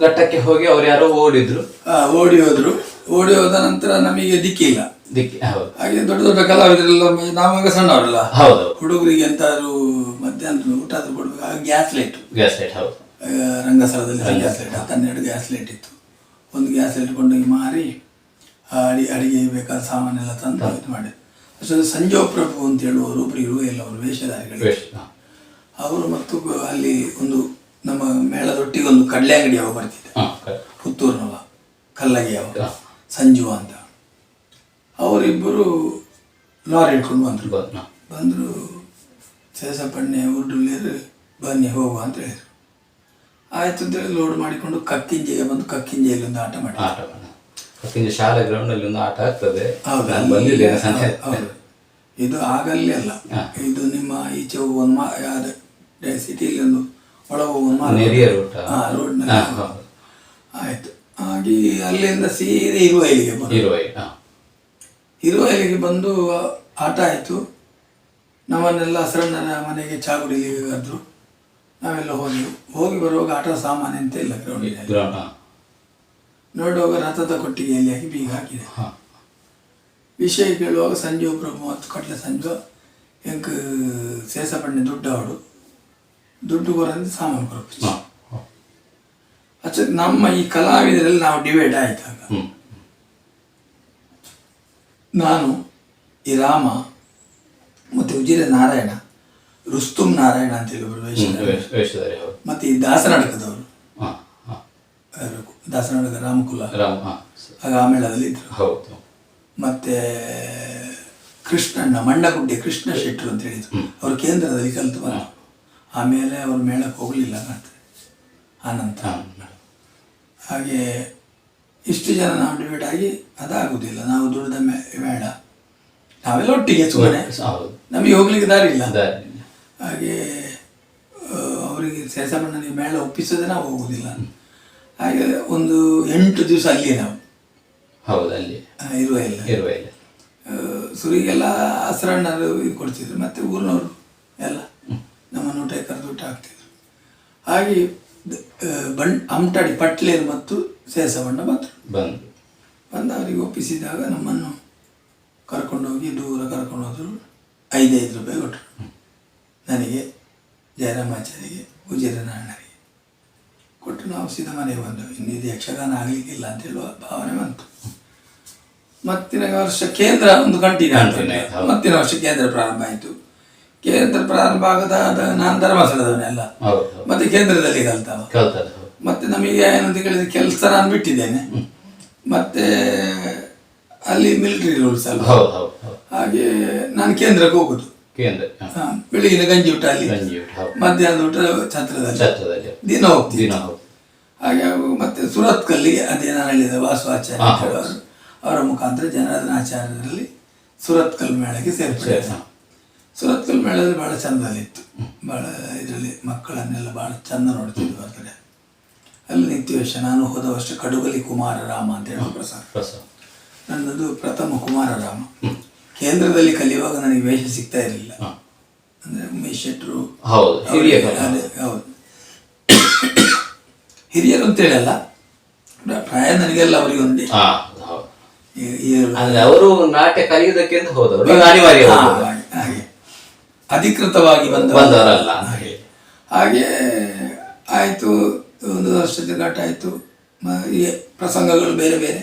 ಘಟ್ಟಕ್ಕೆ ಹೋಗಿ ಅವ್ರು ಯಾರೋ ಓಡಿದ್ರು. ಆ, ಓಡಿ ಹೋದ್ರು. ಓಡಿ ಹೋದ ನಂತರ ನಮಗೆ ದಿಕ್ಕಿಲ್ಲ ದಿಕ್ಕಿ ಹೌದು. ಹಾಗೆ ದೊಡ್ಡ ದೊಡ್ಡ ಕಲಾವಿದರೆಲ್ಲ ಮ- ನಾವಾಗ ಸಣ್ಣವರಲ್ಲ. ಹೌದು. ಹುಡುಗರಿಗೆ ಎಂತಾದ್ರು ಮಧ್ಯಾಹ್ನ ಊಟ ಆದ್ರೂ ಕೊಡ್ಬೇಕು. ಆಗ ಗ್ಯಾಸ್ ಲೈಟ್. ಗ್ಯಾಸ್ ಲೈಟ್ ಹೌದು. ರಂಗಸ್ಥಳದಲ್ಲಿ ಗ್ಯಾಸ್ ಲೈಟ್ ಹನ್ನೆರಡು ಗ್ಯಾಸ್ ಲೈಟ್ ಇತ್ತು. ಒಂದು ಗ್ಯಾಸ್ ಲೈಟ್ ಕೊಂಡೋಗಿ ಮಾರಿ ಆ ಅಡಿ ಅಡಿಗೆ ಬೇಕಾದ ಸಾಮಾನೆಲ್ಲ ತಂದು ಇದು ಮಾಡಿ ಅಷ್ಟೊಂದು ಸಂಜೀವ ಪ್ರಭು ಅಂತ ಹೇಳುವವರು ಒಬ್ಬರು ಇರುವ ಇಲ್ಲ ಅವರು ವೇಷಧಾರಿಗಳು ಹಾ. ಅವರು ಮತ್ತು ಗ- ಅಲ್ಲಿ ಒಂದು ನಮ್ಮ ಮೇಳದೊಟ್ಟಿಗೆ ಒಂದು ಕಡಲೆ ಅಂಗಡಿ ಯಾವ ಬರ್ತಿದ್ದೆ ಪುತ್ತೂರಿನವ ಕಲ್ಲಗಿ ಅವ ಸಂಜು ಅಂತ. ಅವರಿಬ್ಬರು ಲಾರಿ ಇಟ್ಕೊಂಡು ಬಂದರು. ಬಂದರು ಸೇಸಪ್ಪಣ್ಣೆ ಉರ್ಡುಲೇರು ಬನ್ನಿ ಹೋಗುವ ಅಂತ ಹೇಳಿದ್ರು. ಆಯ್ತು ಅಂತೇಳಿ ಲೋಡ್ ಮಾಡಿಕೊಂಡು ಕಕ್ಕಿಂಜೆಗೆ ಬಂದು ಕಕ್ಕಿಂಜೆಯಲ್ಲಿ ಒಂದು ಆಟ ಮಾಡಿ. ಆಟ ಶಾಲೆ ಗ್ರೌಂಡಲ್ಲಿ ಒಂದು ಆಟ ಆಗ್ತದೆ. ಹೌದು. ಇದು ಆಗಲ್ಲೇ ಅಲ್ಲ. ಇದು ನಿಮ್ಮ ಈಚೆ ಒಂದು ಸಿಟಿಯಲ್ಲಿ ಒಂದು ಒಳ ಹೋಗುವ ರೋಡ್ನಲ್ಲಿ ಆಯ್ತು. ಹಾಗೆ ಅಲ್ಲಿಂದ ಸೀರೆ ಇರುವ ಇಲ್ಲಿಗೆ ಬಂದು. ಇಲ್ಲಿಗೆ ಬಂದು ಆಟ ಆಯಿತು. ನಮ್ಮನ್ನೆಲ್ಲ ಸರಣ್ಣನ ಮನೆಗೆ ಚಾ ಕುಡಿಲಿಕ್ಕೆ ಕರೆದ್ರು. ನಾವೆಲ್ಲ ಹೋಗಿ ಹೋಗಿ ಬರುವಾಗ ಆಟ ಸಾಮಾನು ಅಂತ ಇಲ್ಲ ಗ್ರೌಂಡಿನಲ್ಲಿ. ನೋಡುವಾಗ ರಥದ ಕೊಟ್ಟಿಗೆಯಲ್ಲಿ ಹಾಕಿ ಬೀಗ ಹಾಕಿದೆ. ಹಾ. ವಿಷಯ ಕೇಳುವಾಗ ಸಂಜೆ ಒಬ್ಬರು ಮತ್ತು ಕಟ್ಲೆ ಸಂಜೆ ಎಂಕ್ ಸೇಸಪಣ್ಣೆ ದುಡ್ಡು ಅವಡು ದುಡ್ಡು ಬರೋದು ಸಾಮಾನು. ಹಾ. ಅಚ್ಚ ನಮ್ಮ ಈ ಕಲಾವಿದರಲ್ಲಿ ನಾವು ಡಿವೈಡ್ ಆಯ್ತಾಗ ನಾನು ಈ ರಾಮ ಮತ್ತು ಉಜಿರ ನಾರಾಯಣ ರುಸ್ತುಂ ನಾರಾಯಣ ಅಂತ ಹೇಳಿ ಒಬ್ರು ಹ್ಮ್, ವೇಷಧಾರಿ. ವೇಷ- ವೇಷಧಾರಿ ಹೌದು ಮತ್ತೆ ಈ ದಾಸನಾಟಕದವರು. ದಾಸನಾಟಕ ರಾಮಕುಲ. ಆಗ ಆ ಇದ್ರು ಮತ್ತೆ ಕೃಷ್ಣಣ್ಣ ಮಂಡಗುಡ್ಡೆ ಕೃಷ್ಣ ಶೆಟ್ಟರು ಅಂತ ಹೇಳಿದ್ರು ಅವರು ಕೇಂದ್ರದಲ್ಲಿ ಕಲಿತು ಬಂದರು ಆಮೇಲೆ ಅವ್ರು ಮೇಳಕ್ಕೆ ಹೋಗಲಿಲ್ಲ ಮತ್ತೆ ಆನಂತರ ಹಾ. ಹಾಗೆ ಇಷ್ಟು ಜನ ನಾವು ಡಿವೈಡ್ ಆಗಿ ಅದಾಗುವುದಿಲ್ಲ ನಾವು ದುಡಿದ ಮೇ- ಮೇಳ. ನಾವೆಲ್ಲ ಒಟ್ಟಿಗೆ ಸುಮ್ಮನೆ. ನಮಗೆ ಹೋಗ್ಲಿಕ್ಕೆ ದಾರಿ ಇಲ್ಲ. ದಾರಿ. ಹಾಗೆ ಆ, ಅವರಿಗೆ ಸೇಸಮಣ್ಣನಿಗೆ ಮೇಳ ಒಪ್ಪಿಸದೆ ನಾವು ಹೋಗುವುದಿಲ್ಲ ಹಾಗೆ ಒಂದು ಎಂಟು ದಿವಸ ಅಲ್ಲಿಯೇ ನಾವು. ಹೌದು ಅಲ್ಲಿ ಆ, ಇರುವ ಇಲ್ಲ ಇರುವ ಇಲ್ಲ ಆ, ಸುರಿಗೆಲ್ಲ ಹಸರಣ್ಣರು ಇದು ಕೊಡ್ತಿದ್ರು. ಮತ್ತೆ ಊರಿನವರು ಎಲ್ಲ. ನಮ್ಮನ್ನು ಊಟ ಕರೆದು ಊಟ ಹಾಕ್ತಿದ್ರು ಹಾಗೆ ಬಣ್ ಅಮಟಾಡಿ ಪಟ್ಲೇರು ಮತ್ತು ಸೇಸವಣ್ಣ ಬಂದರು. ಬಂದು ಬಂದು ಅವರಿಗೆ ಒಪ್ಪಿಸಿದಾಗ ನಮ್ಮನ್ನು ಕರ್ಕೊಂಡೋಗಿ ದೂರ ಕರ್ಕೊಂಡು ಹೋದರು ಐದೈದು ರೂಪಾಯಿ ಕೊಟ್ಟರು ನನಗೆ ಜಯರಾಮಾಚಾರಿಗೆ ಉಜಿರ ನಾಣ್ಣರಿಗೆ ಕೊಟ್ಟು ನಾವು ಸೀದಾ ಮನೆಗೆ ಬಂದು ಇನ್ನು ಇದು ಯಕ್ಷಗಾನ ಆಗಲಿಕ್ಕಿಲ್ಲ ಅಂತ ಹೇಳುವ ಭಾವನೆ ಬಂತು. ಮತ್ತಿನ ವರ್ಷ ಕೇಂದ್ರ ಒಂದು ಕಂಟಿನ್ಯೂ. ಮತ್ತಿನ ವರ್ಷ ಕೇಂದ್ರ ಪ್ರಾರಂಭ ಆಯಿತು. ಕೇಂದ್ರ ಪ್ರಾರಂಭ ಆಗದ ನಾನು ಧರ್ಮಸ್ಥಳದವನೆಲ್ಲ ಮತ್ತೆ ಕೇಂದ್ರದಲ್ಲಿ ಕಲ್ತಾವ. ಮತ್ತೆ ನಮಗೆ ಏನಂತ ಕೇಳಿದ್ರೆ ಕೆಲಸ ನಾನು ಬಿಟ್ಟಿದ್ದೇನೆ. ಮತ್ತೆ ಅಲ್ಲಿ ಮಿಲಿಟರಿ ರೂಲ್ಸ್ ಅಲ್ಲ ಹಾಗೆ ನಾನು ಕೇಂದ್ರಕ್ಕೆ ಹೋಗುದು. ಕೇಂದ್ರ ಬೆಳಿಗಿನ ಗಂಜಿ ಊಟ ಅಲ್ಲಿ. ಗಂಜಿ ಊಟ ಹೌದು. ಮಧ್ಯಾಹ್ನದ ಊಟ ಛತ್ರದಲ್ಲಿ. ದಿನ ಹೋಗ್ತೀನಿ. ಹಾಗೆ ಮತ್ತೆ ಸುರತ್ ಕಲ್ಲಿಗೆ ಅದೇ ನಾನು ಹೇಳಿದ ವಾಸುವಾಚಾರ್ಯ ಅವರ ಮುಖಾಂತರ ಜನಾರ್ದನ ಆಚಾರ್ಯರಲ್ಲಿ ಸುರತ್ ಕಲ್ ಮೇಳಕ್ಕೆ ಸೇರ್ಪಡೆ ಹಾ. ಸುರತ್ ಕಲ್ ಮೇಳದಲ್ಲಿ ಭಾಳ ಚಂದಲ್ಲಿತ್ತು. ಬಹಳ ಇದರಲ್ಲಿ ಮಕ್ಕಳನ್ನೆಲ್ಲ ಭಾಳ ಚಂದ ನೋಡ್ತಿದ್ವಿ ಕಡೆ ಅಲ್ಲಿ ನಿತ್ಯವೇಶ ನಾನು ಹೋದ ವರ್ಷ ಕಡುಗಲಿ ಕುಮಾರ ರಾಮ ಅಂತ ಹೇಳೋ ಪ್ರಸಾದ. ನನ್ನದು ಪ್ರಥಮ ಕುಮಾರರಾಮ. ಕೇಂದ್ರದಲ್ಲಿ ಕಲಿಯುವಾಗ ನನಗೆ ವೇಷ ಸಿಗ್ತಾ ಇರಲಿಲ್ಲ. ಅಂದರೆ ಉಮೇಶ್ ಶೆಟ್ರು ಹೌದು ಹಿರಿಯರು ಅಂತ ಹೇಳಲ್ಲ. ಪ್ರ- ಪ್ರಾಯ ನನಗೆಲ್ಲ ಅವರಿಗೆ ಒಂದೇ. ಅವರು ನಾಟ್ಯ ಕಲಿಯುವುದಕ್ಕೆ ಅಂತ ಹೋದವರು. ನೀವು ಅನಿವಾರ್ಯ ಹಾಗೆ. ಅಧಿಕೃತವಾಗಿ ಬಂದ ಬಂದವರಲ್ಲ. ಹಾಗೆ. ಆಯಿತು ಒಂದು ವರ್ಷದ ಘಾಟ ಆಯಿತು. ಪ್ರಸಂಗಗಳು ಬೇರೆ ಬೇರೆ.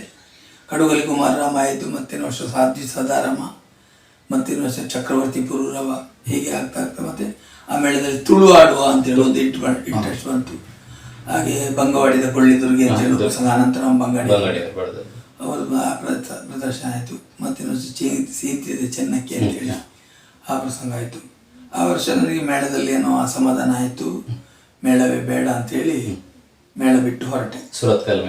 ಕಡುಗಲಿ ಕುಮಾರರಾಮ ಆಯಿತು ಮತ್ತಿನ ವರ್ಷ ಸಾಧ್ವಿ ಸದಾರಾಮ ಮತ್ತಿನ ವರ್ಷ ಚಕ್ರವರ್ತಿ ಪುರೂರವ ಹೀಗೆ ಆಗ್ತಾ ಆಗ್ತಾ ಮತ್ತೆ ಆಮೇಲೆ ತುಳು ಆಡುವ ಅಂತೇಳಿ ಒಂದು ಇಟ್ಟು ಇಂಟ್ರೆಸ್ಟ್ ಬಂತು. ಹಾಗೆ ಬಂಗವಾಡಿದ ಕೊಳ್ಳಿ ದುರ್ಗೆ ಅಂತ ಹೇಳಿ ಪ್ರಸಂಗ ಅನಂತರ ಬಂಗಾಡಿ. ಅವರು ಪ್ರದರ್ಶನ ಆಯಿತು. ಮತ್ತಿನ ವರ್ಷ ಚೀ ಚೆನ್ನಕ್ಕಿ ಚೆನ್ನಕ್ಕೆ ಅಂತೇಳಿ ಆ ಪ್ರಸಂಗ ಆಯಿತು. ಆ ವರ್ಷ ನನಗೆ ಮೇಳದಲ್ಲಿ ಏನೋ ಅಸಮಾಧಾನ ಆಯಿತು. ಮೇಳವೇ ಬೇಡ ಅಂತೇಳಿ ಮೇಳ ಬಿಟ್ಟು ಹೊರಟೆ. ಸುರತ್ಕಲ್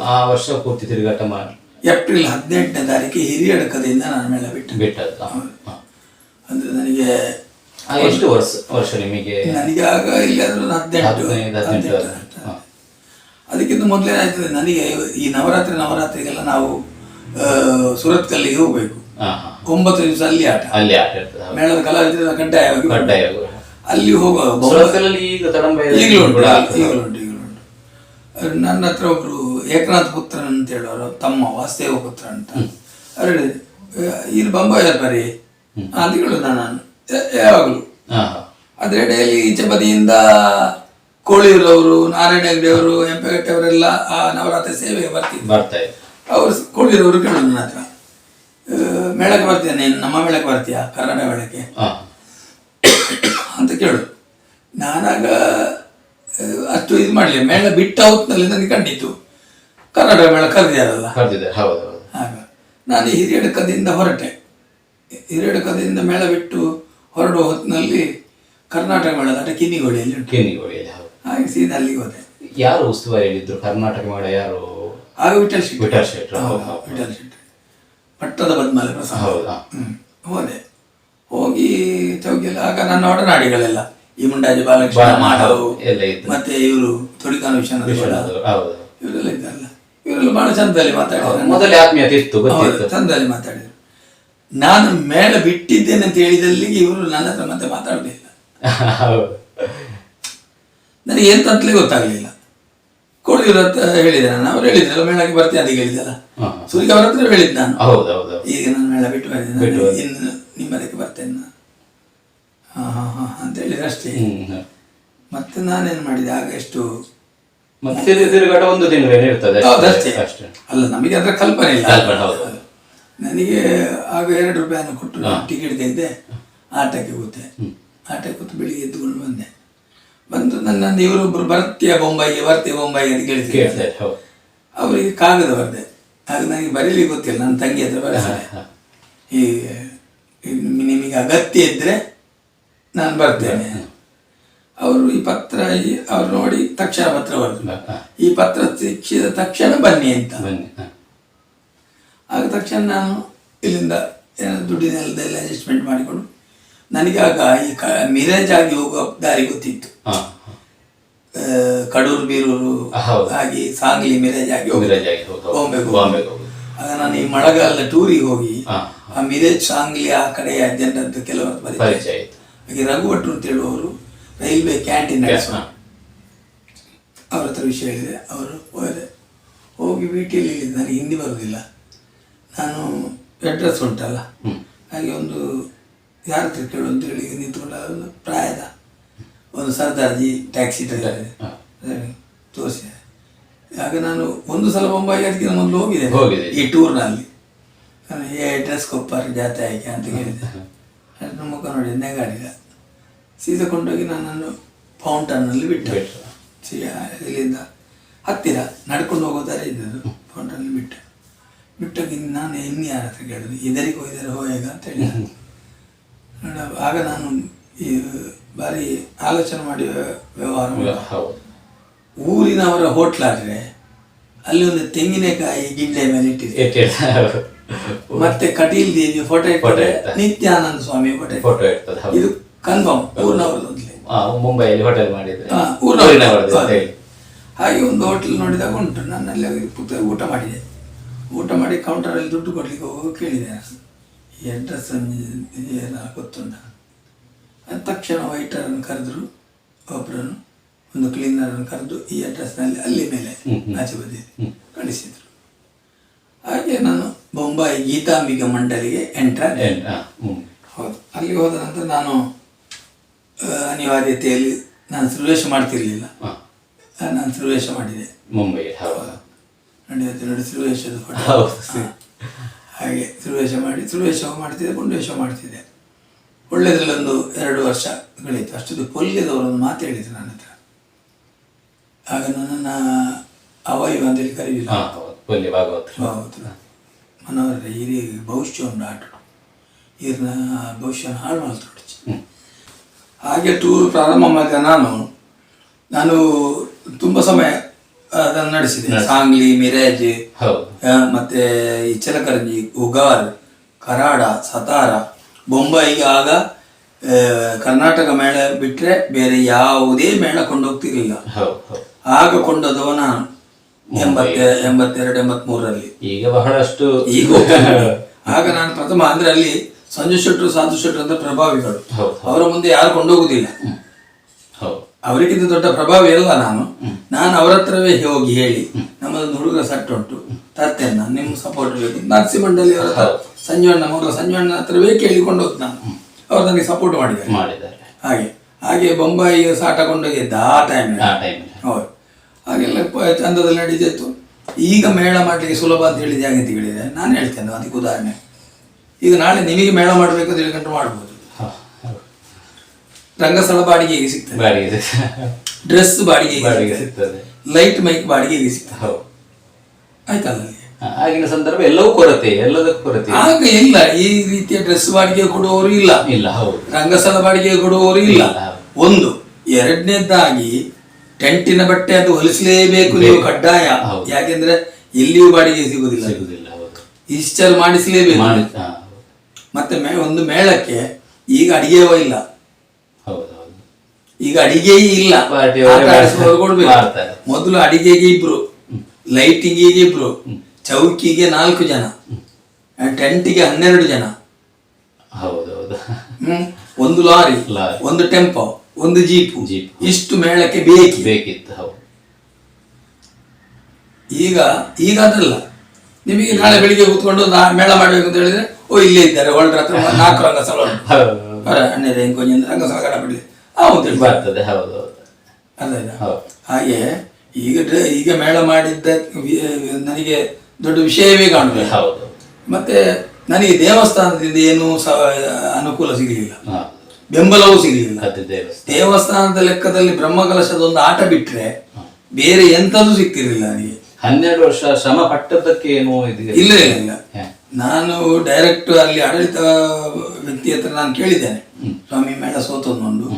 ಆ ವರ್ಷ ಪೂರ್ತಿ ತಿರುಗಾಟ ಮಾಡಿ ಏಪ್ರಿಲ್ ಹದಿನೆಂಟನೇ ತಾರೀಕಿಗೆ ಹಿರಿಯಡಕದಿಂದ ನಾನು ಮೇಳ ಬಿಟ್ಟು. ಬಿಟ್ಟದ್ದು. ಹಾ. ಅಂದರೆ ನನಗೆ ಎಷ್ಟು ವರ್ಷ ವರ್ಷ ನಿಮಗೆ? ನನಗೆ ಆಗ ಇಲ್ಲಾದ್ರೂ ಹದಿನೆಂಟು ಹದಿನೆಂಟು. ಅದಕ್ಕಿಂತ ಮೊದಲೇ ನನಗೆ ಈ ನವರಾತ್ರಿ ನವರಾತ್ರಿಗೆಲ್ಲ ನಾವು ಸುರತ್ಕಲ್ಲಿಗೆ ಹೋಗ್ಬೇಕು. ಒಂಬತ್ತು ದಿವಸ ಅಲ್ಲಿ ಆಟ. ಅಲ್ಲಿ ಆಟ ಇರ್ತದೆ ಹೌದು. ಮೇಳದ ಕಲಾವಿದರ ಕಡ್ಡಾಯವಾಗಿ ಕಡ್ಡಾಯ ಅಲ್ಲಿ ಹೋಗುವ ಈಗ ತಡಂಬೈ ಈಗಲೂ ಉಂಟು ಈಗಲೂ ಉಂಟು. ಈಗಲೂ ಉಂಟು. ಅವ್ರು ನನ್ನ ಹತ್ರ ಒಬ್ರು ಏಕನಾಥ್ ಪುತ್ರ ಅಂತ ಹೇಳೋರು ತಮ್ಮ ವಾಸುದೇವ ಪುತ್ರ ಅಂತ. ಅವ್ರು ಹೇಳಿದ್ರು ಇಲ್ಲಿ ಬಂಬಾಯರ್ ಬರೀ. ಅಂತ ಹೇಳುದು ನಾನು ಯಾ- ಯಾವಾಗಲೂ. ಹಾ ಹಾ. ಅದರೆಡೆಯಲ್ಲಿ ಈಚೆ ಬದಿಯಿಂದ ಕೋಳಿಯೂರವರು ನಾರಾಯಣ ಹೆಗ್ಡೆಯವರು ಎಂಪೆಗಟ್ಟೆ ಅವರೆಲ್ಲ ಆ ನವರಾತ್ರಿ ಸೇವೆಗೆ ಬರ್ತಿದ್ರು. ಬರ್ತಾ ಇದೆ ಅವರು ಕೋಳಿಯೂರವರು ಕೇಳೋದು ನನ್ನ ಹತ್ರ. ಮೇಳಕ್ಕೆ ಬರ್ತೀಯ ನೀನು? ನಮ್ಮ ಮೇಳಕ್ಕೆ ಬರ್ತೀಯ? ಕನ್ನಡ ಮೇಳಕ್ಕೆ? ಅಂತ ಕೇಳು. ನಾನಾಗ ಅಷ್ಟು ಇದು ಮಾಡಲಿ ಮೇಳ ಬಿಟ್ಟ ಹೊತ್ತಿನಲ್ಲಿ ನನಗೆ ಕಂಡಿತು ಕನ್ನಡ ಮೇಳ ಕರೆದಿಯಾರಲ್ಲ ಹೌದು ಆಗ ನಾನು ಹಿರಿಯಡಕದಿಂದ ಹೊರಟೆ. ಹಿರಿಯಡಕದಿಂದ ಮೇಳ ಬಿಟ್ಟು ಹೊರಡುವ ಹೊತ್ತಿನಲ್ಲಿ ಕರ್ನಾಟಕ ಮೇಳ ಅಂದರೆ ಕಿನಿಗೋಳಿಯಲ್ಲಿ ಉಂಟು. ಕಿನ್ನಿಗೋಳಿಯಲ್ಲಿ ಹೌದು. ಹಾಗೆ ಸೀದಾ ಅಲ್ಲಿಗೆ ಹೋದೆ. ಯಾರು ಉಸ್ತುವಾರಿಯಲ್ಲಿದ್ರು ಕರ್ನಾಟಕ ಮೇಳ ಯಾರು? ಆಗ ವಿಠಲ್ ಶೆಟ್ಟಿ ವಿಠಲ್ ಹೌದು. ವಿಠಲ್ ಶೆಟ್ಟಿ ಪಟ್ಟದ ಬದ್ಮಾಲೆ ಪ್ರಸಂಗ ಹೌದಾ. ಹೋದೆ. ಹೋಗಿ ತೆಗೆಲ್ಲ ಆಗ ನನ್ನ ಒಡನಾಡಿಗಳೆಲ್ಲ ಈ ಮುಂಡಾಜಿ ಬಾಲಕೃಷ್ಣ ಇದ್ರು. ಮತ್ತೆ ಇವರು ವಿಶ್ವನಾಥ ಹೌದು. ಇವರೆಲ್ಲ ಇದ್ದಾರಲ್ಲ. ಇವರೆಲ್ಲ ಬಹಳ ಚಂದದಲ್ಲಿ ಮಾತಾಡಿದ್ರು. ಮೊದಲೇ ಆತ್ಮೀಯತೆ ಇತ್ತು ಚಂದದಲ್ಲಿ ಮಾತಾಡಿದ್ರು. ನಾನು ಮೇಳ ಬಿಟ್ಟಿದ್ದೇನೆ ಅಂತ ಹೇಳಿದಲ್ಲಿಗೆ ಇವರು ನನ್ನ ಹತ್ರ ಮತ್ತೆ ಮಾತಾಡಲಿಲ್ಲ ನನಗೆ ಎಂತಂತಲೇ ಗೊತ್ತಾಗ್ಲಿಲ್ಲ. ಕೋಳಿಯೂರ ಅಂತ ಹೇಳಿದೆ ನಾನು ಅವ್ರು ಹೇಳಿದ್ರಲ್ಲ ಮೇಳಕ್ಕೆ ಬರ್ತೀನಿ ಅಂತ ಹೇಳಿದ್ದಲ್ಲ ಸುರಿಗೆ ಅವ್ರ ಹತ್ರ ಹೇಳಿದ್ ನಾನು. ಹೌದು ಹೌದು ಈಗ ನಾನು ಮೇಳ ಬಿಟ್ಟು ಬಂದಿದ್ದೆ ಬಿಟ್ಟು ನಾನು ಬಂದೆ. ಇನ್ನು ನಿಮ್ಮದಕ್ಕೆ ಬರ್ತೇನೆ ನಾನು. ಹಾ ಹಾ ಹಾ ಅಂತ ಹೇಳಿದ್ರೆ ಅಷ್ಟೇ. ಹ್ಮ್. ಮತ್ತೆ ನಾನೇನು ಮಾಡಿದೆ? ಆಗ ಎಷ್ಟು ಮತ್ತೆ ತಿರು- ತಿರುಗಾಟ ಒಂದು ದಿನ ಇರ್ತದೆ ಹೌದು, ಅಷ್ಟೇ. ಅಷ್ಟೇ. ಅಲ್ಲ ನಮಗೆ ಅದರ ಕಲ್ಪನೆ ಇಲ್ಲ. ಕಲ್ಪನೆ, ಹೌದು. ನನಗೆ ಆಗ ಎರಡು ರೂಪಾಯಿಯನ್ನು ಕೊಟ್ಟು ನಾನು ಟಿಕೆಟ್ ತೆಗೆದೆ ಆಟಕ್ಕೆ ಕೂತೆ ಆಟಕ್ಕೆ ಕೂತು ಬೆಳಿಗ್ಗೆ ಎದ್ದುಕೊಂಡು ಬಂದೆ. ಬಂದು ನನ್ನನ್ನು ಇವರೊಬ್ಬರು ಬರ್ತೀಯ ಬೊಂಬೈಗೆ? ಬರ್ತೀಯ ಬೊಂಬೈ ಅಂತ ಹೌದು. ಅವರಿಗೆ ಕಾಗದ ಬರೆದೆ. ಆಗ ನನಗೆ ಬರೀಲಿ ಗೊತ್ತಿಲ್ಲ ನನ್ನ ತಂಗಿ ಹತ್ರ ಬರ್ತಾರೆ. ಈ ನಿಮಗೆ ಅಗತ್ಯ ಇದ್ದರೆ ನಾನು ಬರ್ತೇನೆ. ಅವರು ಈ ಪತ್ರ ಈ- ಅವ್ರು ನೋಡಿ ತಕ್ಷಣ ಪತ್ರ ಬರ್ತಾರೆ ಈ ಪತ್ರ ಸಿಕ್ಕಿದ ತಕ್ಷಣ ಬನ್ನಿ ಅಂತ. ಬನ್ನಿ ಆಗ ತಕ್ಷಣ ನಾನು ಇಲ್ಲಿಂದ ಏನಾದ್ರು ದುಡ್ಡಿನೆಲ್ಲದೆಲ್ಲ ಅಡ್ಜಸ್ಟ್ಮೆಂಟ್ ಮಾಡಿಕೊಂಡು ನನಗೆ ಆಗ ಈ ಕ ಮಿರೇಜ್ ಆಗಿ ಹೋಗುವ ದಾರಿ ಗೊತ್ತಿತ್ತು. ಕಡೂರು ಬೀರೂರು. ಆಗಿ ಸಾಂಗ್ಲಿ ಮಿರೇಜ್ ಆಗಿ ಹೋಗಿ ಮಿರಾಜ್ ಆಗಿ. ಬಾಂಬೆಗೆ ನಾನು ಈ ಮಳೆಗಾಲದ ಟೂರಿಗೆ ಹೋಗಿ ಆ ಮಿರೇಜ್ ಸಾಂಗ್ಲಿ ಆ ಕಡೆಯ ಜನರದ್ದು ಕೆಲವರು ಪರಿಚಯ ಹಾಗೆ ರಘುವಟ್ರು ಅಂತ ಹೇಳುವವರು ರೈಲ್ವೆ ಕ್ಯಾಂಟೀನ್. ಅವ್ರ ಹತ್ರ ವಿಷಯ ಹೇಳಿದೆ. ಅವರು ಹೋದೆ. ಹೋಗಿ ಭೇಟಿಯಲ್ಲಿ ನನಗೆ ಹಿಂದಿ ಬರೋದಿಲ್ಲ. ನಾನು ಅಡ್ರೆಸ್ ಉಂಟಲ್ಲ. ಹಾಗೆ ಒಂದು ಯಾರ ಹತ್ರ ಕೇಳು ಅಂತ ಹೇಳಿ ನಿಂತ್ಕೊಂಡು ಒಂದು ಪ್ರಾಯದ. ಒಂದು ಸರ್ದಾರ್ಜಿ ಟ್ಯಾಕ್ಸಿ ಡ್ರೈವರ್. ತೋರಿಸಿ. ಆಗ ನಾನು ಒಂದು ಸಲ ಬೊಂಬಾಯಿ ಅದಕ್ಕಿಂತ ಮೊದಲು ಹೋಗಿದೆ. ಈ ಟೂರ್ನಲ್ಲಿ. ನಾನು ಏ ಡ್ರೆಸ್ ಕೊಪ್ಪಾರ ಜಾತೆ ಆಯ್ಕೆ ಅಂತ ಕೇಳಿದೆ. ಅದನ್ನು ಮುಖ ನೋಡಿ ನೆಗಾಡಿಲ್ಲ. ಸೀದಾ ಕೊಂಡೋಗಿ ನನ್ನನ್ನು ಫೌಂಟನ್ನಲ್ಲಿ ಬಿಟ್ಟು ಇಲ್ಲಿಂದ ಹತ್ತಿರ ನಡ್ಕೊಂಡು ಹೋಗೋದಾರೆ ಇದ್ದದ್ದು. ಫೌಂಟನ್ನಲ್ಲಿ ಬಿಟ್ಟು. ಬಿಟ್ಟೋಗಿ ನಾನು ಇನ್ನು ಯಾರ ಹತ್ರ ಕೇಳಿದ್ರು? ಇದರಿಗೆ ಹೋಗಿದ್ದಾರೆ? ಹೋಯಾಗ? ಅಂತ ಹೇಳಿ ನೋಡು, ಆಗ ನಾನು ಈ ಬಾರಿ ಆಲೋಚನೆ ಮಾಡಿ ವ್ಯವಹಾರ ಊರಿನವರ ಹೋಟ್ಲಾದ್ರೆ ಅಲ್ಲಿ ಒಂದು ತೆಂಗಿನಕಾಯಿ ಗಿಡ್ಡೆ ಮೇಲೆ ಇಟ್ಟಿದೆ. ಮತ್ತೆ ಕಟೀಲ್ ದೇವಿ ಫೋಟೋ ಇಟ್ಟರೆ ನಿತ್ಯಾನಂದ ಸ್ವಾಮಿ ಫೋಟೋ ಇದು ಕನ್ಫರ್ಮ್ ಊರಿನವರದೊಂದ್ಲೆ ಆ, ಮುಂಬೈಯಲ್ಲಿ ಹೋಟೆಲ್ ಮಾಡಿದ್ರೆ ಊರಿನವರದ್ದು. ಊರಿನವರದ್ದು ಹಾಗೆ ಒಂದು ಹೋಟೆಲ್ ನೋಡಿದಾಗ ಉಂಟು. ನನ್ನಲ್ಲಿ ಕೂತು ಊಟ ಮಾಡಿದೆ. ಊಟ ಮಾಡಿ ಕೌಂಟರಲ್ಲಿ ದುಡ್ಡು ಕೊಡ್ಲಿಕ್ಕೆ ಹೋಗಿ ಕೇಳಿದೆ. ನಾನು. ಈ ಅಡ್ರೆಸ್ ಏನ ಗೊತ್ತುಂಟ ಅದು ತಕ್ಷಣ ವೈಟರನ್ನು ಕರೆದ್ರು ಒಬ್ಬರನ್ನು ಒಂದು ಕ್ಲೀನರನ್ನು ಕರೆದು ಈ ಅಡ್ರೆಸ್ನಲ್ಲಿ ಅಲ್ಲಿ ಮೇಲೆ. ಆಚೆ ಬದಿಯಲ್ಲಿ ಕಳಿಸಿದರು ಹಾಗೆ ನಾನು ಬೊಂಬಾಯಿ ಗೀತಾಂಬಿಕಾ ಮಂಡಳಿಗೆ ಎಂಟರ್ ಹೌದು. ಅಲ್ಲಿಗೆ ಹೋದ ನಂತರ ನಾನು ಅನಿವಾರ್ಯತೆಯಲ್ಲಿ ನಾನು ಸುರ್ವೇಶ ಮಾಡ್ತಿರ್ಲಿಲ್ಲ. ನಾನು ಸುರ್ವೇಶ ಮಾಡಿದೆ. ಮುಂಬೈ ಹೌದು. ನೋಡಿ ಸುರುವೇಶದ photo. ಹಾಗೆ ತಿರುವೇಶ ಮಾಡಿ ತಿರುವೇಶವ ಮಾಡ್ತಿದ್ದೆ ಗುಂಡವೇಶ ಮಾಡ್ತಿದ್ದೆ ಒಳ್ಳೆಯದ್ರಲ್ಲೊಂದು ಎರಡು ವರ್ಷ ಕಳೀತು. ಅಷ್ಟೊಂದು ಪೊಲ್ಯದವರು ಒಂದು ಮಾತು ಹೇಳಿದ್ರು ನನ್ನ ಹತ್ರ. ಆಗ ನನ್ನನ್ನು ಅವಯವ ಅಂತೇಳಿ ಕರೀಲಿಲ್ಲ. ಹಾ ಹೌದು. ಪೊಲ್ಲಿ ಭಾಗವತ್ ಹೌದು ಮನೋಹರ ಹಿರಿಯ ಭವಿಷ್ಯ ಉಂಟು ಆಟ. ಇವ್ರನ್ನ ಭವಿಷ್ಯನ ಹಾಳು ಮಾಡ್ತು ಹಾಗೆ ಟೂರ್ ಪ್ರಾರಂಭ ಮಾಡಿದ ನಾನು ನಾನು ತುಂಬ ಸಮಯ ಅದನ್ನು ನಡೆಸಿದೆ. ಸಾಂಗ್ಲಿ ಮಿರಾಜ್ ಮತ್ತೆ ಈ ಚಿಲಕರಂಜಿ ಉಗಾರ್ ಕರಾಡ ಸತಾರ ಬೊಂಬಾಯಿಗೆ ಆಗ ಕರ್ನಾಟಕ ಮೇಳ ಬಿಟ್ರೆ ಬೇರೆ ಯಾವುದೇ ಮೇಳ ಕೊಂಡೋಗ್ತಿರ್ಲಿಲ್ಲ. ಆಗ ಕೊಂಡದವನ ನಾನು ಎಂಬತ್ತೆ ಎಂಬತ್ತೆರಡು ಎಂಬತ್ಮೂರರಲ್ಲಿ. ಈಗ ಬಹಳಷ್ಟು ಈಗ ಆಗ ನಾನು ಪ್ರಥಮ ಅಂದ್ರೆ ಅಲ್ಲಿ ಸಂಜು ಶೆಟ್ರು ಸಾಧು ಶೆಟ್ರು ಅಂತ ಪ್ರಭಾವಿಗಳು. ಅವರ ಮುಂದೆ ಯಾರು ಕೊಂಡೋಗುದಿಲ್ಲ. ಅವರಿಗಿಂತ ದೊಡ್ಡ ಪ್ರಭಾವ ಇಲ್ಲ ನಾನು. ನಾನು ಅವರ ಹತ್ರವೇ ಹೋಗಿ ಹೇಳಿ ನಮ್ಮದೊಂದು ಹುಡುಗರ ಸಟ್ ಉಂಟು ತರ್ತೇನೆ ನಾನು ನಿಮ್ಮ ಸಪೋರ್ಟ್ ಬೇಕು ಮಂಡಳಿ ಅವರ ಸಂಜೀವಣ್ಣ ಮಗ ಸಂಜೀವಣ್ಣ ಹತ್ರವೇ ಕೇಳಿಕೊಂಡು ಹೋದ್ ನಾನು. ಅವರು ನನಗೆ ಸಪೋರ್ಟ್ ಮಾಡಿದ್ದಾರೆ. ಹಾಗೆ ಹಾಗೆ ಬೊಂಬಾಯಿಗೆ ಸಾಟ ಕೊಂಡೋಗಿದ್ದ ಆ ಟೈಮ್ ಹೌದು. ಹಾಗೆಲ್ಲ ಚಂದದಲ್ಲಿ ನಡೀತಿತ್ತು ಈಗ ಮೇಳ ಮಾಡಲಿಕ್ಕೆ ಸುಲಭ ಅಂತ ಹೇಳಿದ ಹೇಗೆ ಅಂತ ಹೇಳಿದೆ ನಾನು ಹೇಳ್ತೇನೆ ಅದಕ್ಕೆ ಉದಾಹರಣೆ. ಈಗ ನಾಳೆ ನಿಮಗೆ ಮೇಳ ಮಾಡಬೇಕು ಅಂತ ಹೇಳ್ಕೊಂಡು ಮಾಡ್ಬೋದು. ರಂಗಸ್ಥಳ ಬಾಡಿಗೆಗೆ ಸಿಗ್ತದೆ. ಬಾಡಿಗೆ ಡ್ರೆಸ್ ಬಾಡಿಗೆಗೆ ಬಾಡಿಗೆ ಸಿಗ್ತದೆ. ಲೈಟ್ ಮೈಕ್ ಬಾಡಿಗೆಗೆ ಸಿಗ್ತದೆ. ಹೌದು. ಆಯ್ತಲ್ಲ ಅಲ್ಲಿ? ಆ, ಆಗಿನ ಸಂದರ್ಭ ಎಲ್ಲವೂ ಕೊರತೆ ಎಲ್ಲದಕ್ಕೂ ಕೊರತೆ. ಆಗ ಇಲ್ಲ ಈ ರೀತಿಯ ಡ್ರೆಸ್ ಬಾಡಿಗೆ ಕೊಡುವವರು ಇಲ್ಲ. ಇಲ್ಲ ಹೌದು. ರಂಗಸ್ಥಳ ಬಾಡಿಗೆ ಕೊಡುವವರು ಇಲ್ಲ. ಇಲ್ಲ. ಒಂದು ಎರಡನೇದಾಗಿ ಟೆಂಟಿನ ಬಟ್ಟೆ ಅದು ಹೊಲಿಸಲೇಬೇಕು ನೀವು ಕಡ್ಡಾಯ. ಹೌದು. ಯಾಕೆಂದ್ರೆ ಎಲ್ಲಿಯೂ ಬಾಡಿಗೆ ಸಿಗುವುದಿಲ್ಲ ಸಿಗುವುದಿಲ್ಲ ಇಷ್ಟಲ್ಲಿ ಮಾಡಿಸಲೇಬೇಕು. ಮಾಡಿ ಹಾ, ಮತ್ತೆ ಮೇ ಒಂದು ಮೇಳಕ್ಕೆ ಈಗ ಅಡಿಗೆ ಇಲ್ಲ. ಈಗ ಅಡಿಗೆಯೇ ಇಲ್ಲ. ಮೊದಲು ಅಡಿಗೆಗೆ ಇಬ್ರು ಲೈಟಿಂಗಿಗೆ ಇಬ್ರು ಚೌಕಿಗೆ ನಾಲ್ಕು ಜನ ಟೆಂಟಿಗೆ ಹನ್ನೆರಡು ಜನ. ಹೌದು ಹೌದು ಹ್ಮ್? ಒಂದು ಲಾರಿ ಲಾರಿ. ಒಂದು ಟೆಂಪೋ ಒಂದು ಜೀಪು. ಜೀಪ್. ಇಷ್ಟು ಮೇಳಕ್ಕೆ ಬೇಕು ಬೇಕಿತ್ತು ಹೌದು. ಈಗ ಈಗ ಅದಲ್ಲ ನಿಮಗೆ ನಾಳೆ ಬೆಳಿಗ್ಗೆ ಕೂತ್ಕೊಂಡು ನಾ- ಮೇಳ ಮಾಡಬೇಕು ಅಂತ ಹೇಳಿದ್ರೆ ಓ ಇಲ್ಲೇ ಇದ್ದಾರೆ ಒಳ್ಳೆ ಹತ್ರ ನಾಲ್ಕು ರಂಗ ಸಲ ಅಣ್ಣ ರಂಗ ಸಲ ಕೊಂಚ ಹೇಳಿ ಬರ್ತದೆ ಹೌದು ಹೌದು? ಹೌದು. ಹಾಗೆ ಈಗ ಈಗ ಮೇಳ ಮಾಡಿದ್ದ ನನಗೆ ದೊಡ್ಡ ವಿಷಯವೇ ಕಾಣುವೆ ಹೌದು. ಮತ್ತೆ ನನಗೆ ದೇವಸ್ಥಾನದಿಂದ ಏನು ಅನುಕೂಲ ಸಿಗಲಿಲ್ಲ. ಬೆಂಬಲವೂ ಸಿಗಲಿಲ್ಲ. ದೇವಸ್ಥಾನದ ಲೆಕ್ಕದಲ್ಲಿ ಬ್ರಹ್ಮಕಲಶದ ಒಂದು ಆಟ ಬಿಟ್ರೆ ಬೇರೆ ಎಂತದೂ ಸಿಗ್ತಿರ್ಲಿಲ್ಲ ನನಗೆ. ಹನ್ನೆರಡು ವರ್ಷ ಶ್ರಮ ಪಟ್ಟದಕ್ಕೆ ಏನು ಇಲ್ಲ. ಇಲ್ಲ ನಾನು ಡೈರೆಕ್ಟ್ ಅಲ್ಲಿ ಆಡಳಿತ ವ್ಯಕ್ತಿ ಹತ್ರ ನಾನು ಕೇಳಿದ್ದೇನೆ. ಸ್ವಾಮಿ ಮೇಳ ಸೋತೊಂದು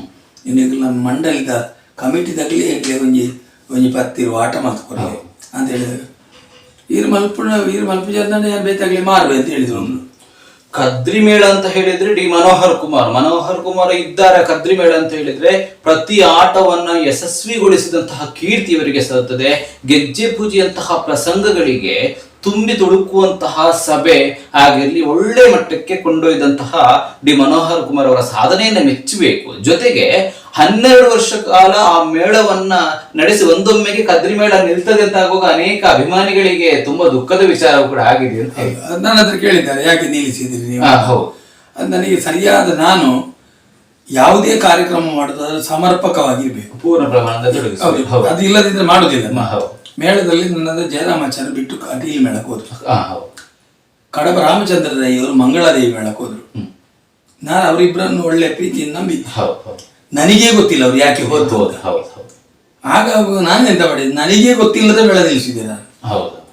ನಮ್ಮ ಮಂಡಳಿದ ಕಮಿಟಿ ತಗಲಿ ಹೇಗೆ ಒಂಜಿ ಒಂಜಿ ಪತ್ತಿರು ಆಟ ಮಾಡ್ಕೊಡಿ ಅಂತ ಹೇಳಿದಾಗ ವೀರ ಮಲ್ಪುಣ ವೀರ ಮಲ್ಪ ಯಾರು ಬೇತಾಗಲಿ ಮಾರ್ಬೇ ಅಂತ ಹೇಳಿದ್ರು ಅವನು ಕದ್ರಿ ಮೇಳ ಅಂತ ಹೇಳಿದ್ರೆ ಡಿ ಮನೋಹರ್ ಕುಮಾರ್. ಮನೋಹರ್ ಕುಮಾರ್ ಇದ್ದಾರೆ ಕದ್ರಿ ಮೇಳ ಅಂತ ಹೇಳಿದ್ರೆ ಪ್ರತಿ ಆಟವನ್ನ ಯಶಸ್ವಿಗೊಳಿಸಿದಂತಹ ಕೀರ್ತಿ ಇವರಿಗೆ ಸಲ್ಲುತ್ತದೆ. ಗೆಜ್ಜೆ ಪೂಜೆಯಂತಹ ಪ್ರಸಂಗಗಳಿಗೆ ತುಂಬಿ ತುಳುಕುವಂತಹ ಸಭೆ ಆಗಿರಲಿ ಒಳ್ಳೆ ಮಟ್ಟಕ್ಕೆ ಕೊಂಡೊಯ್ದಂತಹ ಡಿ. ಮನೋಹರ್ ಕುಮಾರ್ ಅವರ ಸಾಧನೆಯನ್ನು ಮೆಚ್ಚಬೇಕು. ಜೊತೆಗೆ ಹನ್ನೆರಡು ವರ್ಷ ಕಾಲ ಆ ಮೇಳವನ್ನ ನಡೆಸಿ ಒಂದೊಮ್ಮೆಗೆ ಕದ್ರಿ ಮೇಳ ನಿಲ್ತದೆ ಅಂತ ಆಗುವಾಗ ಅನೇಕ ಅಭಿಮಾನಿಗಳಿಗೆ ತುಂಬಾ ದುಃಖದ ವಿಚಾರವೂ ಕೂಡ ಆಗಿದೆ ಅಂತ ನಾನು ಅದ್ರ ಕೇಳಿದ್ದಾರೆ ಯಾಕೆ ನಿಲ್ಲಿಸಿದ್ರಿ ನೀವು? ಹೌದು. ಅದು ನನಗೆ ಸರಿಯಾದ ನಾನು ಯಾವುದೇ ಕಾರ್ಯಕ್ರಮ ಮಾಡೋದಾದ್ರೆ ಸಮರ್ಪಕವಾಗಿರ್ಬೇಕು. ಪೂರ್ಣ ಪ್ರಮಾಣದಲ್ಲಿ ಅದು ಇಲ್ಲದಿದ್ರೆ ಮಾಡುದಿಲ್ಲ ಹೌದು. ಮೇಳದಲ್ಲಿ ನನ್ನದು ಜಯರಾಮಾಚಾರ್ಯ ಬಿಟ್ಟು ಅಟೀಲ್ ಮೇಳಕ್ಕೆ ಹೋದ್ರು. ಕಡಬ ರಾಮಚಂದ್ರ ಅವರು ಮಂಗಳಾದೇವಿ ಮೇಳಕ್ಕೆ ಹೋದ್ರು. ನಾನು ಅವರಿಬ್ಬರನ್ನು ಒಳ್ಳೆ ಪ್ರೀತಿಯಿಂದ ನಂಬಿ ಹೌದು ಹೌದು. ನನಗೇ ಗೊತ್ತಿಲ್ಲ ಅವ್ರು ಯಾಕೆ ಹೋದ್ರು ಹೌದು ಹೌದು ಹೌದು. ಆಗ ನಾನು ಎಂತ ಮಾಡಿದ್ದೆ? ನನಗೆ ಗೊತ್ತಿಲ್ಲದ ಮೇಳ ನಿಲ್ಲಿಸಿದ್ದೆ ನಾನು ಹೌದು.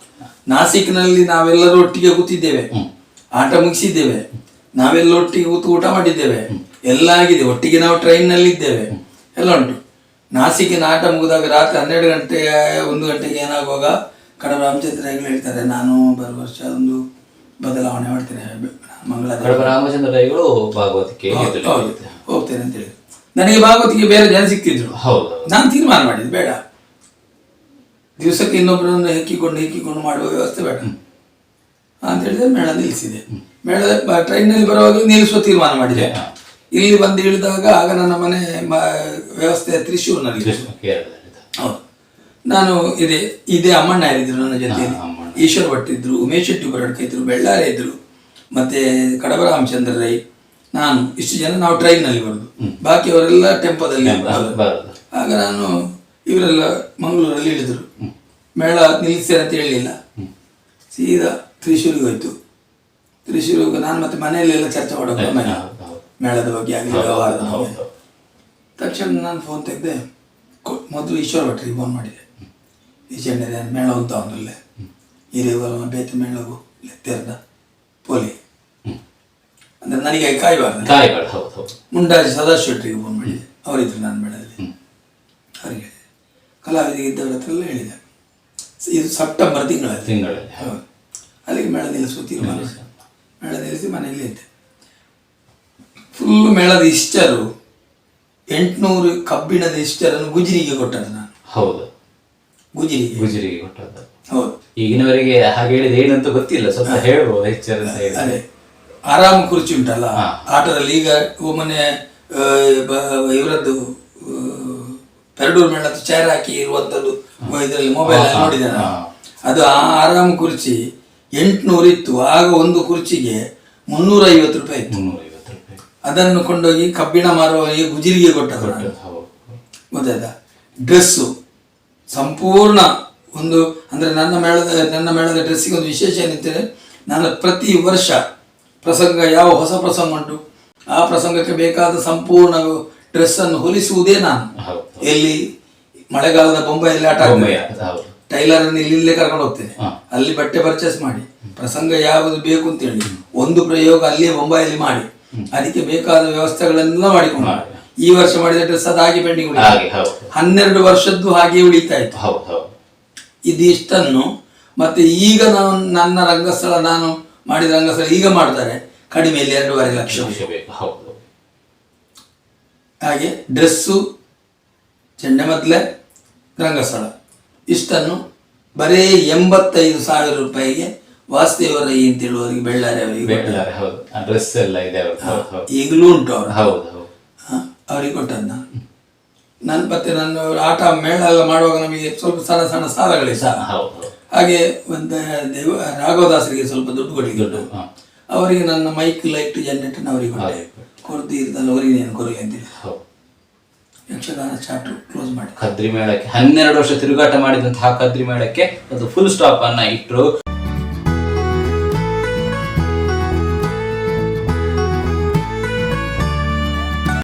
ನಾಸಿಕ್ನಲ್ಲಿ ನಾವೆಲ್ಲರೂ ಒಟ್ಟಿಗೆ ಕೂತಿದ್ದೇವೆ. ಆಟ ಮುಗಿಸಿದ್ದೇವೆ. ನಾವೆಲ್ಲ ಒಟ್ಟಿಗೆ ಕೂತು ಊಟ ಮಾಡಿದ್ದೇವೆ. ಎಲ್ಲ ಆಗಿದೆ. ಒಟ್ಟಿಗೆ ನಾವು ಟ್ರೈನ್ನಲ್ಲಿ ಇದ್ದೇವೆ ಎಲ್ಲ ಉಂಟು. ನಾಸಿಕಿನ ನಾಟ ಮುಗಿದಾಗ ರಾತ್ರಿ ಹನ್ನೆರಡು ಗಂಟೆ ಒಂದು ಗಂಟೆಗೆ ಏನಾಗುವಾಗ ಕಡ ರಾಮಚಂದ್ರ ಹೆಗ್ಡೆ ಹೇಳ್ತಾರೆ ನಾನು ಬರುವ ವರ್ಷ ಒಂದು ಬದಲಾವಣೆ ಮಾಡ್ತೇನೆ ಮಂಗಳ ರಾಮಚಂದ್ರ ರೈಗಳು ಭಾಗವತಿಕೆ ಹೌದು, ಹೋಗ್ತೇನೆ ಅಂತ ಹೇಳಿ ನನಗೆ ಭಾಗವತಿಗೆ ಬೇರೆ ಜನ ಸಿಕ್ತಿದ್ರು ಹೌದು ನಾನು ತೀರ್ಮಾನ ಮಾಡಿದ್ದು ಬೇಡ. ದಿವಸಕ್ಕೆ ಇನ್ನೊಬ್ಬರನ್ನು ಹೆಕ್ಕಿಕೊಂಡು ಹೆಕ್ಕಿಕೊಂಡು ಮಾಡುವ ವ್ಯವಸ್ಥೆ ಬೇಡ. ಅಂತ ಹೇಳಿದ್ರೆ ಮೇಳ ನಿಲ್ಲಿಸಿದೆ. ಮೇಳ ಟ್ರೈನ್ ಟ್ರೈನಲ್ಲಿ ಬರುವಾಗ ನಿಲ್ಲಿಸುವ ತೀರ್ಮಾನ ಮಾಡಿದೆ. ಇಲ್ಲಿ ಬಂದು ಇಳಿದಾಗ ಆಗ ನನ್ನ ಮನೆ ಮ- ವ್ಯವಸ್ಥೆ ತ್ರಿಶೂರ್ನಲ್ಲಿ ಹೌದು. ನಾನು ಇದೇ ಇದೇ ಅಮ್ಮಣ್ಣ ಇದ್ರು ನನ್ನ ಜೊತೆ. ಈಶ್ವರ್ ಭಟ್ ಇದ್ರು ಉಮೇಶ್ ಶೆಟ್ಟಿ ಬರಡ್ಕ ಇದ್ರು ಬೆಳ್ಳಾರೆ ಇದ್ರು ಮತ್ತೆ ಕಡಬ ರಾಮಚಂದ್ರ ರೈ ನಾನು ಇಷ್ಟು ಜನ ನಾವು ಟ್ರೈನ್ನಲ್ಲಿ ಬರೋದು. ಬಾಕಿಯವರೆಲ್ಲ ಟೆಂಪೋದಲ್ಲಿ ಆಗ ನಾನು ಇವರೆಲ್ಲ ಮಂಗಳೂರಲ್ಲಿ ಇಳಿದ್ರು. ಮೇಳ ನಿಲ್ಲಿಸ್ತೇನೆ ಅಂತ ಹೇಳಲಿಲ್ಲ. ಸೀದಾ ತ್ರಿಶೂರಿಗೆ ಹೋಯ್ತು. ತ್ರಿಶೂರಿಗೆ ನಾನು ಮತ್ತೆ ಮನೆಯಲ್ಲೆಲ್ಲ ಚರ್ಚೆ ಮಾಡೋದು. ಮೇಳದ ಬಗ್ಗೆ ಆಗಲಿ ವ್ಯವಹಾರದ ಬಗ್ಗೆ. ತಕ್ಷಣ ನಾನು ಫೋನ್ ತೆಗೆದೆ ಮೊದಲು ಈಶ್ವರ ಭಟ್ರಿಗೆ ಫೋನ್ ಮಾಡಿದೆ. ಈಚೆಣ್ಣೆ ಮೇಳ ಅಂತ ಅವನಲ್ಲೇ ಹಿರಿಯವರ ಬೇತ ಮೇಳವು ತೆರೆದ ಪೋಲಿ. ಅಂದ್ರೆ ನನಗೆ ಕಾಯಬಾರ್ದು. ಕಾಯಿಗಳು ಸದಾಶ್ ಮುಂಡಾಜಿ ಸದಾಶಿವಟ್ರಿಗೆ ಫೋನ್ ಮಾಡಿದೆ. ಅವರಿದ್ರು ನಾನು ಮೇಳದಲ್ಲಿ. ಅವರಿಗೆ ಹೇಳಿದೆ. ಕಲಾವಿದಿಗೆ ಇದ್ದವರ ಹತ್ರ ಎಲ್ಲ ಹೇಳಿದೆ. ಇದು ಸೆಪ್ಟೆಂಬರ್ ತಿಂಗಳ ತಿಂಗಳಲ್ಲಿ ಹೌದು. ಅಲ್ಲಿಗೆ ಮೇಳ ನಿಲ್ಲಿಸುವ ತೀರ್ಮಾನ. ಮೇಳ ನಿಲ್ಲಿಸಿ ಮನೆಯಲ್ಲಿ ಇದ್ದೆ. ಫುಲ್ಲು ಮೇಳದ ಇಷ್ಟರು ಎಂಟುನೂರು ಕಬ್ಬಿಣದ ಇಷ್ಟರನ್ನು ಗುಜರಿಗೆ ಕೊಟ್ಟದ್ದು ನಾನು. ಹೌದು. ಗುಜರಿಗೆ. ಗುಜರಿಗೆ ಕೊಟ್ಟದ್ದು. ಹೌದು. ಈಗಿನವರಿಗೆ ಹಾಗೆ ಹೇಳಿದ ಏನಂತ ಗೊತ್ತಿಲ್ಲ ಸ್ವಲ್ಪ ಹೇಳ್ಬೋದು ಹೆಚ್ಚರ ಅಂತ ಹೇಳಿ ಅದೇ. ಆರಾಮ ಕುರ್ಚಿ ಉಂಟಲ್ಲ. ಆಟದಲ್ಲಿ ಈಗ ಒಮ್ಮನೆ ಇವರದ್ದು ಪೆರಡೂರು ಮೇಳದ ಚೇರ್ ಹಾಕಿ ಇರುವಂತದ್ದು ಇದರಲ್ಲಿ ಮೊಬೈಲ್ ನೋಡಿದ. ಅದು ಆ ಆರಾಮ್ ಕುರ್ಚಿ ಎಂಟ್ನೂರು ಇತ್ತು ಆಗ ಒಂದು ಕುರ್ಚಿಗೆ ಮುನ್ನೂರ ಐವತ್ತು ರೂಪಾಯಿ ಇತ್ತು. ಅದನ್ನು ಕೊಂಡೋಗಿ ಕಬ್ಬಿಣ ಮಾರುವವರಿಗೆ ಗುಜಿರಿಗೆ ಕೊಟ್ಟದ್ದು ಗೊತ್ತಾಯ್ತಾ? ಡ್ರೆಸ್ಸು. ಸಂಪೂರ್ಣ ಒಂದು ಅಂದರೆ ನನ್ನ ಮೇಳದ ನನ್ನ ಮೇಳದ ಡ್ರೆಸ್ಸಿಗೆ ಒಂದು ವಿಶೇಷ ಏನಂತೇಳಿ ನಾನು ಪ್ರತಿ ವರ್ಷ ಪ್ರಸಂಗ ಯಾವ ಹೊಸ ಪ್ರಸಂಗ ಉಂಟು ಆ ಪ್ರಸಂಗಕ್ಕೆ ಬೇಕಾದ ಸಂಪೂರ್ಣ ಡ್ರೆಸ್ಸನ್ನು ಹೊಲಿಸುವುದೇ ನಾನು. ಎಲ್ಲಿ? ಮಳೆಗಾಲದ ಬೊಂಬೈಯಲ್ಲಿ ಆಟ ಟೈಲರ್ ಅನ್ನು ಇಲ್ಲಿ ಇಲ್ಲೇ ಕರ್ಕೊಂಡು ಹೋಗ್ತೇನೆ. ಅಲ್ಲಿ ಬಟ್ಟೆ ಪರ್ಚೇಸ್ ಮಾಡಿ. ಪ್ರಸಂಗ ಯಾವುದು ಬೇಕು ಅಂತೇಳಿ ಒಂದು ಪ್ರಯೋಗ ಅಲ್ಲಿಯೇ ಬೊಂಬೈಯಲ್ಲಿ ಮಾಡಿ. ಅದಕ್ಕೆ ಬೇಕಾದ ವ್ಯವಸ್ಥೆಗಳನ್ನೆಲ್ಲ ಮಾಡಿಕೊಂಡು ಈ ವರ್ಷ ಮಾಡಿದ ಡ್ರೆಸ್ ಅದು ಹಾಗೆ ಪೆಂಡಿಂಗ್ ಹನ್ನೆರಡು ವರ್ಷದ್ದು ಹಾಗೆ ಉಳಿತಾ ಇತ್ತು. ಇದಿಷ್ಟನ್ನು ಮತ್ತೆ ಈಗ ನಾನು ನನ್ನ ರಂಗಸ್ಥಳ ನಾನು ಮಾಡಿದ ರಂಗಸ್ಥಳ ಈಗ ಮಾಡ್ತಾರೆ ಕಡಿಮೆಯಲ್ಲಿ ಎರಡೂವರೆ ಲಕ್ಷ. ಹಾಗೆ ಡ್ರೆಸ್ಸು ಮೊದಲೇ ರಂಗಸ್ಥಳ. ಇಷ್ಟನ್ನು ಬರೀ ಎಂಬತ್ತೈದು ಸಾವಿರ ರೂಪಾಯಿಗೆ ವಾಸುದೇವ ರೈ ಅಂತ ಹೇಳುವವರಿಗೆ ಬೆಳ್ಳಾರಿ ಅವರಿಗೆ. ಹೌದು ಡ್ರೆಸ್ ಎಲ್ಲ ಇದೆ ಈಗಲೂ ಉಂಟು ಅವರು ಹೌದು ಹೌದು. ಅವರಿಗೆ ಕೊಟ್ಟದ್ದು? ನನ್ನ ಪತ್ತೆ ನನ್ನ ನಾನು ಆಟ ಮೇಳ ಎಲ್ಲ ಮಾಡುವಾಗ ನಮಗೆ ಸ್ವಲ್ಪ ಸಣ್ಣ ಸಣ್ಣ ಸಾಲಗಳಿಸ ಸಹ ಹಾಗೆ ಒಂದು ದೇವ ರಾಘವದಾಸರಿಗೆ ಸ್ವಲ್ಪ ದುಡ್ಡು ಕೊಟ್ಟಿದ್ದು. ಅವರಿಗೆ ನನ್ನ ಮೈಕ್ ಲೈಟ್ ಜನರೇಟರ್ ಅವರಿಗೆ ಕೊಟ್ಟೆ. ಕೊರತೆ ಇರ್ತಲ್ಲ ಅವರಿಗೆ ನೀನು ಕೊರಲಿ ಅಂತೇಳಿ ಹೌದು. ಯಕ್ಷಗಾನ ಚಾಪ್ಟರ್ ಕ್ಲೋಸ್ ಮಾಡಿ. ಕದ್ರಿ ಮೇಳಕ್ಕೆ ಹನ್ನೆರಡು ವರ್ಷ ತಿರುಗಾಟ ಮಾಡಿದಂತಹ ಕದ್ರಿ ಮೇಳಕ್ಕೆ ಅದು ಫುಲ್ ಸ್ಟಾಪ್ ಅನ್ನ ಇಟ್ಟರು